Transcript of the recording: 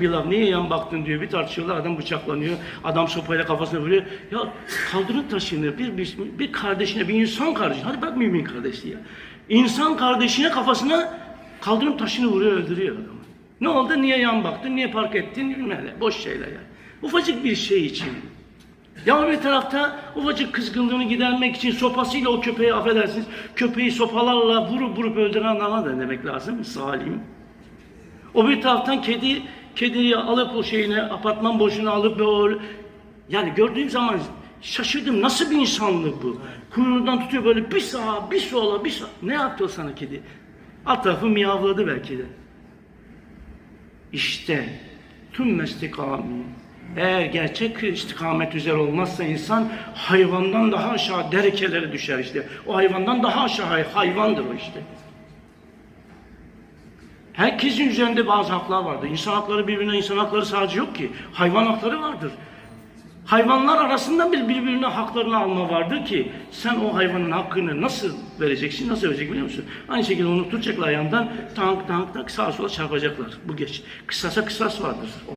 Bir niye yan baktın? diyor. Bir tartışıyorlar adam bıçaklanıyor. Adam sopayla kafasına vuruyor. Ya kaldırın taşını bir, bir, bir kardeşine bir insan kardeşine hadi bırak mümin kardeşliği ya insan kardeşine kafasına kaldırım taşını vuruyor öldürüyor adamı. Ne oldu? Niye yan baktın? Niye park ettin? Bilmem ne. Boş şeyler ya ufacık bir şey için. Ya bir tarafta ufacık kızgınlığını gidermek için sopasıyla o köpeği affedersiniz köpeği sopalarla vurup vurup öldüren adama da demek lazım. Salim o bir taraftan kedi kediyi alıp o şeyine apartman boşuna alıp o yani gördüğüm zaman şaşırdım nasıl bir insanlık bu? Kuyruğundan tutuyor böyle bir sağa bir sola bir sağa. Ne yaptı o sana kedi? Alt tarafı miyavladı belki de. İşte tüm istikami. Eğer gerçek istikamet üzere olmazsa insan hayvandan daha aşağı derekelere düşer işte. O hayvandan daha aşağı hayvandır o işte. Herkesin üzerinde bazı haklar vardır. İnsan hakları birbirine, insan hakları sadece yok ki. Hayvan hakları vardır. Hayvanlar arasında bir birbirine haklarını alma vardır ki sen o hayvanın hakkını nasıl vereceksin, nasıl verecek biliyor musun? Aynı şekilde onu tutacaklar yandan tank tank tank sağa sola çarpacaklar. Bu geç. Kısasa kısas vardır.